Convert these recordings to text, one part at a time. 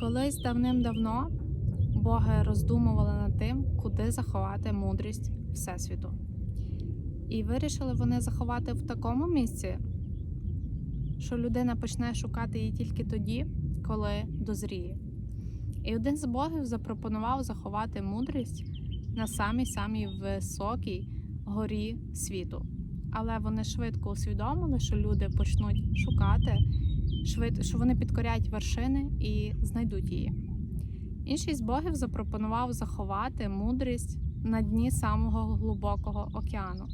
Колись давним-давно боги роздумували над тим, куди заховати мудрість Всесвіту. І вирішили вони заховати в такому місці, що людина почне шукати її тільки тоді, коли дозріє. І один з богів запропонував заховати мудрість на самій самій високій горі світу. Але вони швидко усвідомили, що люди почнуть шукати, швид... що вони підкорять вершини і знайдуть її. Інший з богів запропонував заховати мудрість на дні самого глибокого океану.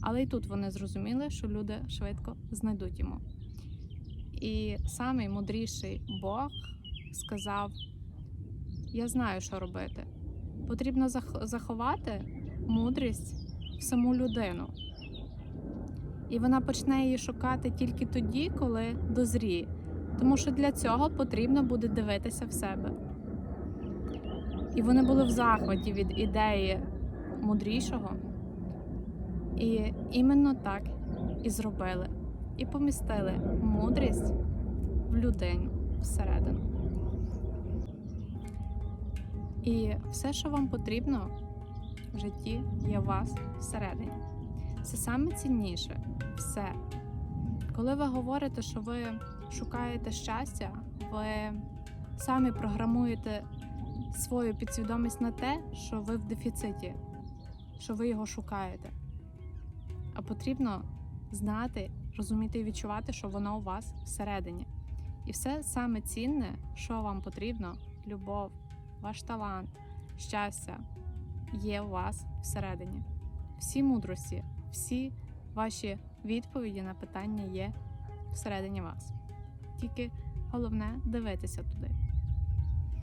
Але й тут вони зрозуміли, що люди швидко знайдуть йому. І самий мудріший Бог сказав: Я знаю, що робити. Потрібно заховати мудрість в саму людину. І вона почне її шукати тільки тоді, коли дозріє. Тому що для цього потрібно буде дивитися в себе. І вони були в захваті від ідеї мудрішого. І іменно так і зробили. І помістили мудрість в людину всередину. І все, що вам потрібно в житті, є у вас всередині. Це саме цінніше все. Коли ви говорите, що ви шукаєте щастя, ви самі програмуєте свою підсвідомість на те, що ви в дефіциті, що ви його шукаєте. А потрібно знати, розуміти і відчувати, що воно у вас всередині. І все саме цінне, що вам потрібно, любов, ваш талант, щастя, є у вас всередині. Всі мудрості, всі ваші відповіді на питання є всередині вас. Тільки головне дивитися туди.